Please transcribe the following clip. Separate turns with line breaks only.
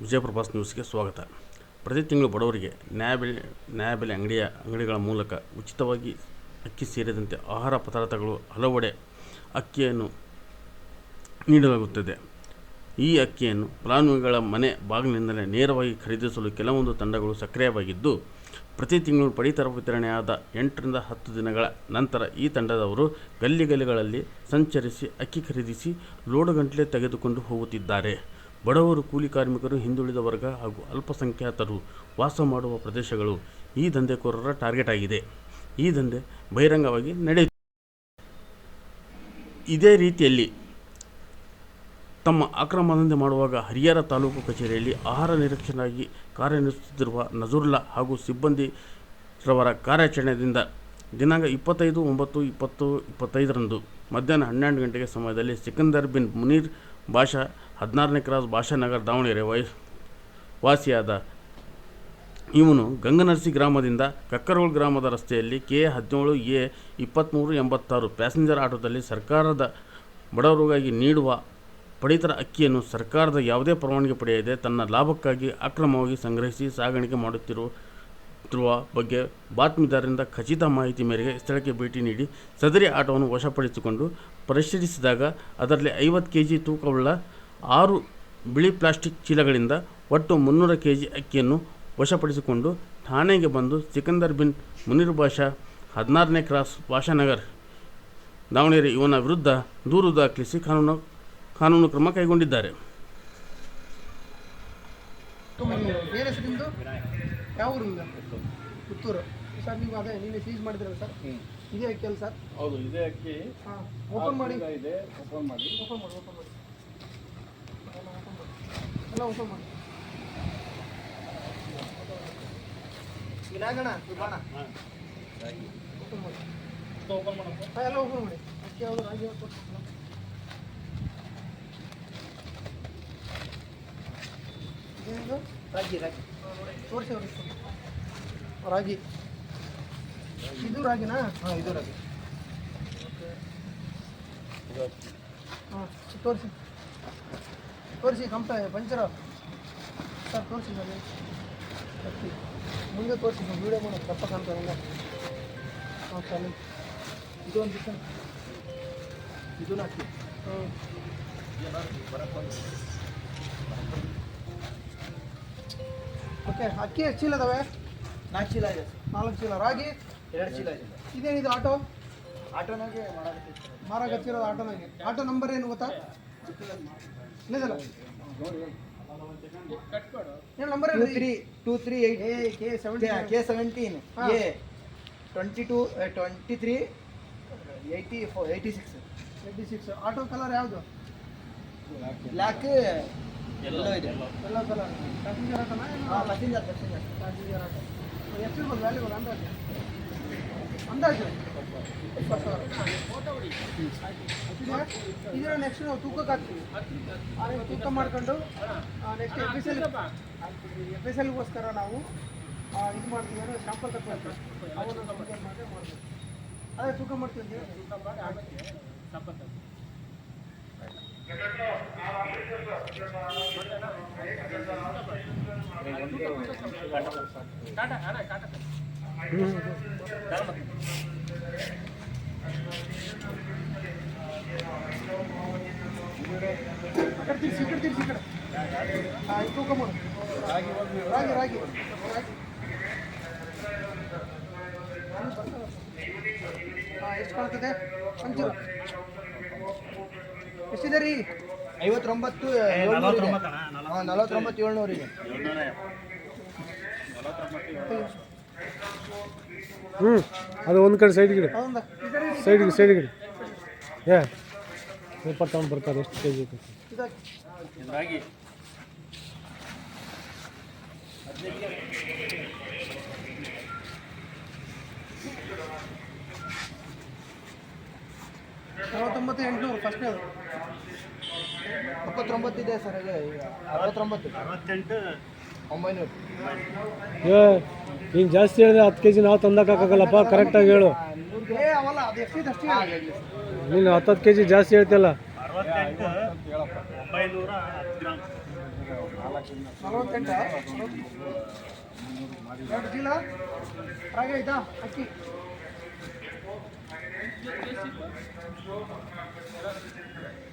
ವಿಜಯಪ್ರಭಾಸ್ ನ್ಯೂಸ್ಗೆ ಸ್ವಾಗತ. ಪ್ರತಿ ತಿಂಗಳು ಬಡವರಿಗೆ ನ್ಯಾಯಬೆಲೆ ನ್ಯಾಯಬೆಲೆ ಅಂಗಡಿಯ ಅಂಗಡಿಗಳ ಮೂಲಕ ಉಚಿತವಾಗಿ ಅಕ್ಕಿ ಸೇರಿದಂತೆ ಆಹಾರ ಪದಾರ್ಥಗಳು ಹಲವೆಡೆ ಅಕ್ಕಿಯನ್ನು ನೀಡಲಾಗುತ್ತದೆ. ಈ ಅಕ್ಕಿಯನ್ನು ಫಲಾನುಭವಿಗಳ ಮನೆ ಬಾಗಿಲಿನಿಂದಲೇ ನೇರವಾಗಿ ಖರೀದಿಸಲು ಕೆಲವೊಂದು ತಂಡಗಳು ಸಕ್ರಿಯವಾಗಿದ್ದು, ಪ್ರತಿ ತಿಂಗಳು ಪಡಿತರ ವಿತರಣೆಯಾದ ಎಂಟರಿಂದ ಹತ್ತು ದಿನಗಳ ನಂತರ ಈ ತಂಡದವರು ಗಲ್ಲಿ ಗಲ್ಲಿಗಳಲ್ಲಿ ಸಂಚರಿಸಿ ಅಕ್ಕಿ ಖರೀದಿಸಿ ಲೋಡುಗಂಟಲೆ ತೆಗೆದುಕೊಂಡು ಹೋಗುತ್ತಿದ್ದಾರೆ. ಬಡವರು ಕೂಲಿ ಕಾರ್ಮಿಕರು, ಹಿಂದುಳಿದ ವರ್ಗ ಹಾಗೂ ಅಲ್ಪಸಂಖ್ಯಾತರು ವಾಸ ಮಾಡುವ ಪ್ರದೇಶಗಳು ಈ ದಂಧೆಕೋರರ ಟಾರ್ಗೆಟ್ ಆಗಿದೆ. ಈ ದಂಧೆ ಬಹಿರಂಗವಾಗಿ ನಡೆಯುತ್ತಿದೆ. ಇದೇ ರೀತಿಯಲ್ಲಿ ತಮ್ಮ ಅಕ್ರಮ ದಂಧೆ ಮಾಡುವಾಗ ಹರಿಯಾರ ತಾಲೂಕು ಕಚೇರಿಯಲ್ಲಿ ಆಹಾರ ನಿರೀಕ್ಷಣಾಗಿ ಕಾರ್ಯನಿರ್ವಹಿಸುತ್ತಿರುವ ನಜರುಲ್ಲಾ ಹಾಗೂ ಸಿಬ್ಬಂದಿ ರವರ ಕಾರ್ಯಾಚರಣೆಯಿಂದ ದಿನಾಂಕ ಇಪ್ಪತ್ತೈದು ಒಂಬತ್ತು ಇಪ್ಪತ್ತು ಇಪ್ಪತ್ತೈದರಂದು ಮಧ್ಯಾಹ್ನ ಹನ್ನೆರಡು ಗಂಟೆಗೆ ಸಮಯದಲ್ಲಿ ಸಿಕಂದರ್ ಬಿನ್ ಮುನೀರ್ ಬಾಷಾ ಹದಿನಾರನೇ ಕ್ರಾಸ್ ಭಾಷಾನಗರ ದಾವಣಗೆರೆ ವಯ ವಾಸಿಯಾದ ಇವನು ಗಂಗನರ್ಸಿ ಗ್ರಾಮದಿಂದ ಕಕ್ಕರೋಳ್ ಗ್ರಾಮದ ರಸ್ತೆಯಲ್ಲಿ ಕೆ ಹದಿನೇಳು, ಎ ಇಪ್ಪತ್ತ್ಮೂರು ಎಂಬತ್ತಾರು ಪ್ಯಾಸೆಂಜರ್ ಆಟೋದಲ್ಲಿ ಸರ್ಕಾರದ ಬಡವರಿಗಾಗಿ ನೀಡುವ ಪಡಿತರ ಅಕ್ಕಿಯನ್ನು ಸರ್ಕಾರದ ಯಾವುದೇ ಪರವಾನಗಿ ಪಡೆಯದೆ ತನ್ನ ಲಾಭಕ್ಕಾಗಿ ಅಕ್ರಮವಾಗಿ ಸಂಗ್ರಹಿಸಿ ಸಾಗಾಣಿಕೆ ಮಾಡುತ್ತಿರುವ ಬಗ್ಗೆ ಬಾತ್ಮೀದಾರರಿಂದ ಖಚಿತ ಮಾಹಿತಿ ಮೇರೆಗೆ ಸ್ಥಳಕ್ಕೆ ಭೇಟಿ ನೀಡಿ ಸದರಿ ಆಟೋವನ್ನು ವಶಪಡಿಸಿಕೊಂಡು ಪರಿಶೀಲಿಸಿದಾಗ ಅದರಲ್ಲಿ ಐವತ್ತು ಕೆ ಜಿ ತೂಕವುಳ್ಳ ಆರು ಬಿಳಿ ಪ್ಲಾಸ್ಟಿಕ್ ಚೀಲಗಳಿಂದ ಒಟ್ಟು ಮುನ್ನೂರ ಕೆ ಜಿ ಅಕ್ಕಿಯನ್ನು ವಶಪಡಿಸಿಕೊಂಡು ಠಾಣೆಗೆ ಬಂದು ಸಿಕಂದರ್ ಬಿನ್ ಮುನೀರ್ ಬಾಷಾ ಹದಿನಾರನೇ ಕ್ರಾಸ್ ಭಾಷಾನಗರ್ ದಾವಣಗೆರೆ ಇವನ ವಿರುದ್ಧ ದೂರು ದಾಖಲಿಸಿ ಕಾನೂನು ಕಾನೂನು ಕ್ರಮ ಕೈಗೊಂಡಿದ್ದಾರೆ.
ಯಾವ ಊರಿಂದ? ಪುತ್ತೂರು. ಸರ್ ನೀವು ಅದೇ ನೀವೇ ಸೀಸ್ ಮಾಡಿದ್ರಲ್ಲ ಸರ್? ಇದೇ ಅಕ್ಕಿಯಲ್ಲ ಸರ್?
ಹೌದು ಇದೇ ಅಕ್ಕಿ.
ಹಾಂ ಓಪನ್ ಮಾಡಿ.
ಇದೆ ಓಪನ್ ಮಾಡಿ.
ಓಪನ್ ಮಾಡಿ ಓಪನ್ ಮಾಡಿ. ಎಲ್ಲ ಓಪನ್ ಮಾಡಿ. ಇದಾಗಣ ಬಾಣ ಓಪನ್ ಮಾಡಿ.
ಓಪನ್ ಮಾಡಿ
ಹಾಂ ಎಲ್ಲ ಓಪನ್ ಮಾಡಿ. ಅಕ್ಕಿ ಯಾವುದು ರಾಗಿ ಇದೇನಿದು? ರಾಗಿ ರಾಗಿ. ತೋರಿಸಿ ಅವ್ರಿಗೆ. ರಾಗಿ. ಇದು ರಾಗಿನಾ? ಹಾಂ, ಇದು ರಾಗಿ. ಹಾಂ, ತೋರಿಸಿ. ತೋರಿಸಿ, ಕಂಪ, ಪಂಚರ. ಸರ್, ತೋರಿಸಿ ನಾನು ಅಕ್ಕಿ ಮುಂದೆ ತೋರಿಸಿ ವೀಡಿಯೋ ಮಾಡೋ ತಪ್ಪ ಕಾಣ್ತಾ ಇಲ್ಲ ಹಾಂ ಚಾಲು ಇದು ಒಂದು ಚಿಕನ್ ಇದು ಅಕ್ಕಿ ಹ್ಞೂ ಓಕೆ ಅಕ್ಕಿ ಎಷ್ಟು ಚೀಲ ಇದಾವೆ?
ನಾಲ್ಕು ಚೀಲ ಇದೆ
ನಾಲ್ಕು ಚೀಲ ರಾಗಿ?
ಎರಡು ಚೀಲ ಇದೆ.
ಇದೇನಿದು ಆಟೋ?
ಆಟೋನಾಗೆ
ಮಾರಾಗ ಹಚ್ಚಿರೋದು ಆಟೋನಾಗೆ. ಆಟೋ ನಂಬರ್ ಏನು ಗೊತ್ತಾ? ಇಲ್ಲದಲ್ಲ? ಏನು
number two three two
three eight A
K seventy
K
seventeen. A twenty two twenty three eighty eighty six.
Eighty six. Auto colour ಯಾವುದು?
ಬ್ಲ್ಯಾಕ್. ಎಲ್ಲೋ ಇದೆ.
ಎಲ್ಲ ಕಲರ್ ಪ್ಯಾಸೆಂಜರ್ ಆಟೋನಾ
ಹಾಂ ಪ್ಯಾಸೆಂಜರ್ ಪ್ಯಾಸೆಂಜರ್
ಪ್ಯಾಸೆಂಜರ್ ಆಟೋ ಎಷ್ಟು ಇರ್ಬೋದು ವ್ಯಾಲ್ಯೂ ಅಂದಾಜು? ಅಂದಾಜು? ಇಪ್ಪತ್ತು ಸಾವಿರ. ಇದರ ನೆಕ್ಸ್ಟ್ ನಾವು ತೂಕಕ್ಕೆ ಹಾಕ್ತೀವಿ. ಆ, ನೀವು ತೂಕ ಮಾಡ್ಕೊಂಡು next F S L F S ಎಲ್ಗೋಸ್ಕರ ನಾವು ಇದು ಮಾಡ್ತೀವಿ ಅಂದರೆ ಶಾಂಪಲ್ ತಗೊಳ್ತೀವಿ. ಅವನ್ನ ಮಾಡ್ತೀವಿ ಅದೇ ತೂಕ ಮಾಡ್ತೀವಿ ತೂಕ ಮಾಡಿ ಆಗುತ್ತೆ ರಾಗಿ ಹಾಂ ಎಷ್ಟು ಕಾಣ್ತದೆ ಒಂಚೂರು ಎಷ್ಟಿದೆ ರೀ
ಐವತ್ತೊಂಬತ್ತು ನಲವತ್ತೊಂಬತ್ತು. ಏಳ್ನೂರು ಇದೆ
ಹ್ಞೂ ಅದು ಒಂದು ಕಡೆ
ಸೈಡ್ ಗಿಡ. ಸೈಡ್ ಗಿಡ
ಸೈಡ್ ಗಿಡ. ಏ ಪೇಪರ್ ತಗೊಂಡು ಬರ್ತಾರೆ ಎಷ್ಟು ಕೆ ಜಿ
ನಲವತ್ತೊಂಬತ್ತು ಎಂಟುನೂರು ಫಸ್ಟ್ನೇದು
ಎಪ್ಪತ್ತೊಂಬತ್ತು ಇದೆ ಸರ್ ಒಂಬೈನೂರು.
ಏ ನೀನು ಜಾಸ್ತಿ ಹೇಳಿದ್ರೆ ಹತ್ತು ಕೆ ಜಿ ನಾವು ತಂದಕ್ಕಾಗಲ್ಲಪ್ಪ ಕರೆಕ್ಟಾಗಿ ಹೇಳು. ನೀನು ಹತ್ತತ್ತು ಕೆ ಜಿ ಜಾಸ್ತಿ ಹೇಳ್ತಿಲ್ಲ
ಅಕ್ಕಿ?